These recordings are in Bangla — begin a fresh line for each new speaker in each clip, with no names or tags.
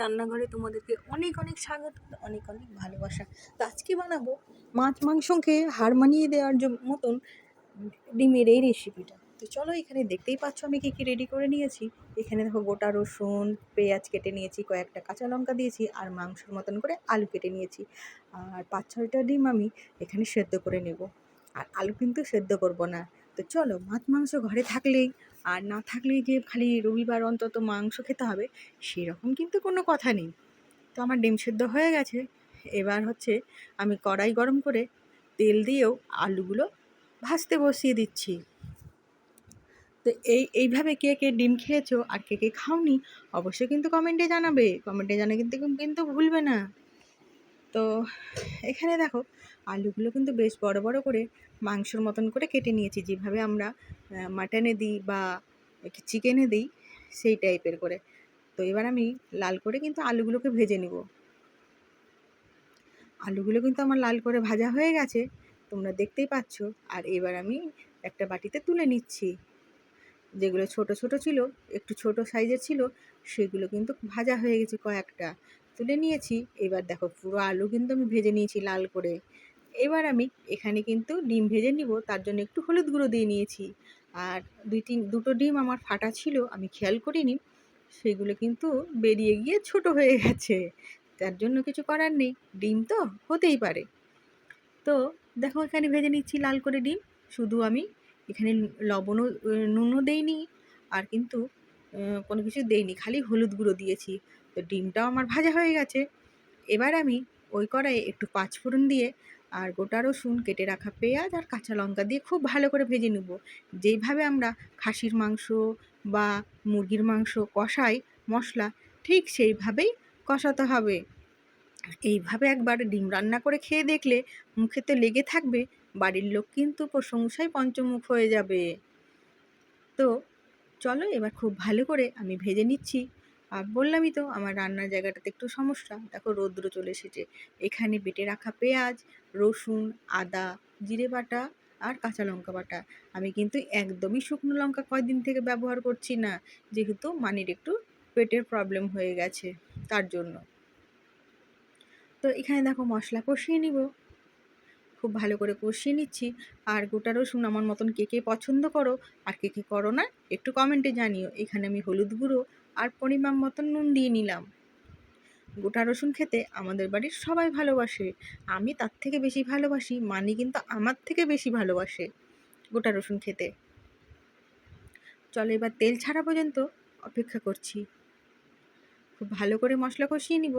রান্নাঘরে তোমাদেরকে অনেক অনেক স্বাগত, অনেক অনেক ভালোবাসা। তো আজকে বানাবো মাছ মাংসকে হার মানিয়ে দেওয়ার মতন ডিমের এই রেসিপিটা তো চলো এখানে দেখতেই পাচ্ছ আমি কী কী রেডি করে নিয়েছি। এখানে দেখো গোটা রসুন, পেঁয়াজ কেটে নিয়েছি, কয়েকটা কাঁচা লঙ্কা দিয়েছি, আর মাংসের মতন করে আলু কেটে নিয়েছি। আর পাঁচ ছয়টা ডিম আমি এখানে সেদ্ধ করে নেব। আর আলু কিন্তু সেদ্ধ করব না। তো চলো, মাছ, মাংস ঘরে থাকলেই। আর না থাকলেই যে খালি রবিবার অন্তত মাংস খেতে হবে, সেরকম কিন্তু কোনো কথা নেই। তো আমার ডিম সেদ্ধ হয়ে গেছে। এবার হচ্ছে আমি কড়াই গরম করে তেল দিয়েও আলুগুলো ভাজতে বসিয়ে দিচ্ছি। তো এই, এইভাবে কে কে ডিম খেয়েছো আর কে কে খাওনি, অবশ্যই কিন্তু কমেন্টে জানাবে। কমেন্টে জানা কিন্তু কিন্তু ভুলবে না। তো এখানে দেখো, আলুগুলো কিন্তু বেশ বড় বড় করে মাংসর মতন করে কেটে নিয়েছি। যেভাবে আমরা মাটনে দিই বা চিকেনে দিই, সেই টাইপের করে। তো এবার আমি লাল করে কিন্তু আলুগুলোকে ভেজে নিব। আলুগুলো কিন্তু আমার লাল করে ভাজা হয়ে গেছে, তোমরা দেখতেই পাচ্ছ। আর এবার আমি একটা বাটিতে তুলে নিচ্ছি। যেগুলো ছোট ছোট ছিল, একটু ছোট সাইজের ছিল, সেগুলো কিন্তু ভাজা হয়ে গেছে কয়েকটা। তুলে নিয়েছি। এবার দেখো পুরো আলু কিন্তু আমি ভেজে নিয়েছি লাল করে। এবার আমি এখানে কিন্তু ডিম ভেজে নিব, তার জন্য একটু হলুদ গুঁড়ো দিয়ে নিয়েছি। আর দুই তিন, দুটো ডিম আমার ফাটা ছিল, আমি খেয়াল করিনি, সেগুলো কিন্তু বেরিয়ে গিয়ে ছোট হয়ে গেছে। তার জন্য কিছু করার নেই, ডিম তো হতেই পারে। তো দেখো এখানে ভেজে নিচ্ছি লাল করে ডিম। শুধু আমি এখানে লবণও, নুনও দেইনি, আর কিন্তু কোনো কিছু দেইনি, খালি হলুদ গুঁড়ো দিয়েছি। তো ডিমটাও আমার ভাজা হয়ে গেছে। এবার আমি ওই কড়াইয়ে একটু পাঁচফোড়ন দিয়ে আর গোটা রসুন, কেটে রাখা পেঁয়াজ আর কাঁচা লঙ্কা দিয়ে খুব ভালো করে ভেজে নেব। যেইভাবে আমরা খাসির মাংস বা মুরগির মাংস কষাই মশলা, ঠিক সেইভাবেই কষাতে হবে। এইভাবে একবার ডিম রান্না করে খেয়ে দেখলে মুখে তো লেগে থাকবে, বাড়ির লোক কিন্তু প্রশংসায় পঞ্চমুখ হয়ে যাবে। তো চলো এবার খুব ভালো করে আমি ভেজে নিচ্ছি। আর বললামই তো, আমার রান্নার জায়গাটাতে একটু সমস্যা। দেখো রৌদ্র চলে এসেছে। এখানে বেটে রাখা পেঁয়াজ, রসুন, আদা, জিরে বাটা আর কাঁচা লঙ্কা বাটা। আমি কিন্তু একদমই শুকনো লঙ্কা কয়দিন থেকে ব্যবহার করছি না। যেহেতু মানির একটু পেটের প্রবলেম হয়ে গেছে তার জন্য। তো এখানে দেখো মশলা কষিয়ে নিব। খুব ভালো করে কষিয়ে নিচ্ছি। আর গোটা রসুন আমার মতন কে কে পছন্দ করো আর কে কে করো না, একটু কমেন্টে জানিও। এখানে আমি হলুদ গুঁড়ো আর পরিমাণ মতন নুন দিয়ে নিলাম। গোটা রসুন খেতে আমাদের বাড়ির সবাই ভালোবাসে। আমি তার থেকে বেশি ভালোবাসি, মানি কিন্তু আমার থেকে বেশি ভালোবাসে গোটা রসুন খেতে। চলো এবার তেল ছাড়া পর্যন্ত অপেক্ষা করছি। খুব ভালো করে মশলা কষিয়ে নিব।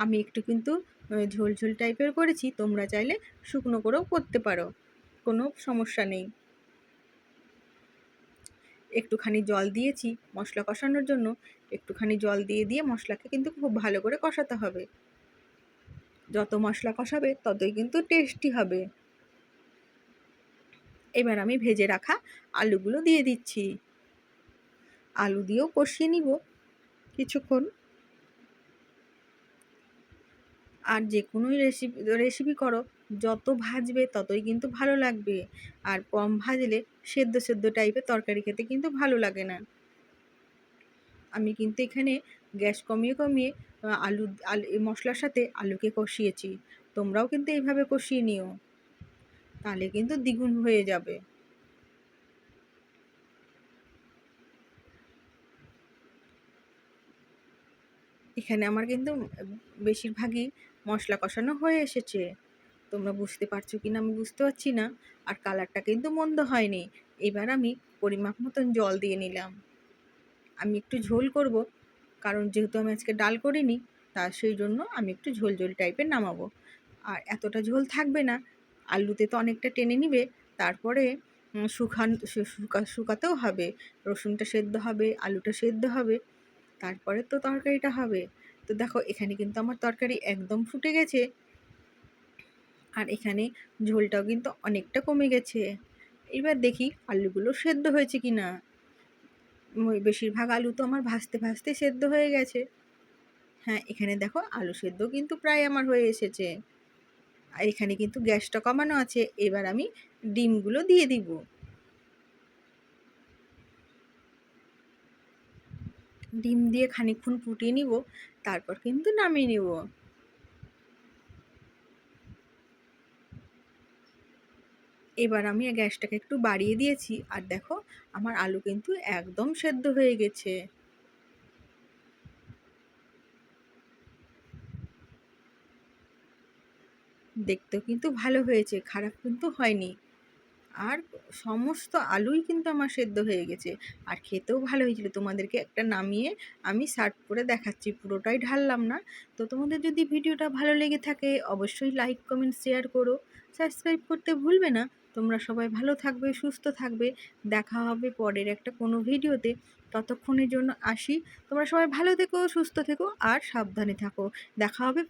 আমি একটু কিন্তু ঝোল ঝোল টাইপের করেছি, তোমরা চাইলে শুকনো করেও করতে পারো, কোনো সমস্যা নেই। একটুখানি জল দিয়েছি মশলা কষানোর জন্য, একটুখানি জল দিয়ে দিয়ে মশলাকে কিন্তু খুব ভালো করে কষাতে হবে। যত মশলা কষাবে ততই কিন্তু টেস্টি হবে। এবার আমি ভেজে রাখা আলুগুলো দিয়ে দিচ্ছি। আলু দিয়েও কষিয়ে নিব কিছুক্ষণ। আর যে কোনোই রেসিপি রেসিপি করো, যত ভাজবে ততই কিন্তু ভালো লাগবে। আর কম ভাজলে সেদ্ধ সেদ্ধ টাইপের তরকারি খেতে কিন্তু ভালো লাগে না। আমি কিন্তু এখানে গ্যাস কমিয়ে কমিয়ে আলু আলু মশলার সাথে আলুকে কষিয়েছি। তোমরাও কিন্তু এইভাবে কষিয়ে নিও। তাহলে কিন্তু দ্বিগুণ হয়ে যাবে। এখানে আমার কিন্তু বেশিরভাগই মশলা কষানো হয়ে এসেছে। তোমরা বুঝতে পারছ কি না আমি বুঝতে পারছি না। আর কালারটা কিন্তু মন্দ হয়নি। এবার আমি পরিমাপ মতন জল দিয়ে নিলাম। আমি একটু ঝোল করব, কারণ যেহেতু আমি আজকে ডাল করিনি, তা সেই জন্য আমি একটু ঝোল ঝোল টাইপের নামাবো। আর এতটা ঝোল থাকবে না। আলুতে তো অনেকটা টেনে নিবে। তারপরে শুকান শুকা, শুকাতেও হবে। রসুনটা সেদ্ধ হবে, আলুটা সেদ্ধ হবে। তারপরে তো তরকারিটা হবে। তো দেখো, এখানে কিন্তু আমার তরকারি একদম ফুটে গেছে। আর এখানে ঝোলটাও কিন্তু অনেকটা কমে গেছে। এবার দেখি আলুগুলো সেদ্ধ হয়েছে কি না বেশিরভাগ আলু তো আমার ভাজতে ভাজতে সেদ্ধ হয়ে গেছে। হ্যাঁ এখানে দেখো আলু সেদ্ধ কিন্তু প্রায় আমার হয়ে এসেছে। আর এখানে কিন্তু গ্যাসটা কমানো আছে। এবার আমি ডিমগুলো দিয়ে দিব। ডিম দিয়ে খানিকক্ষণ ফুটিয়ে নিব, তারপর কিন্তু নামিয়ে নিব। এবার আমি গ্যাসটাকে একটু বাড়িয়ে দিয়েছি, আর দেখো আমার আলু কিন্তু একদম সেদ্ধ হয়ে গেছে। দেখতেও কিন্তু ভালো হয়েছে, খারাপ কিন্তু হয়নি। আর সমস্ত আলুই কিন্তু আমার সেদ্ধ হয়ে গেছে। আর খেতেও ভালো হয়েছিল। তোমাদেরকে একটা নামিয়ে আমি সার্ভ করে দেখাচ্ছি। পুরোটাই ঢাললাম না। তো তোমাদের যদি ভিডিওটা ভালো লেগে থাকে, অবশ্যই লাইক কমেন্ট শেয়ার করো। সাবস্ক্রাইব করতে ভুলবে না। তোমরা সবাই ভালো থাকবে, সুস্থ থাকবে। দেখা হবে পরের একটা কোনো ভিডিওতে। ততক্ষণের জন্য আসি। তোমরা সবাই ভালো থেকো, সুস্থ থেকো, আর সাবধানে থাকো। দেখা হবে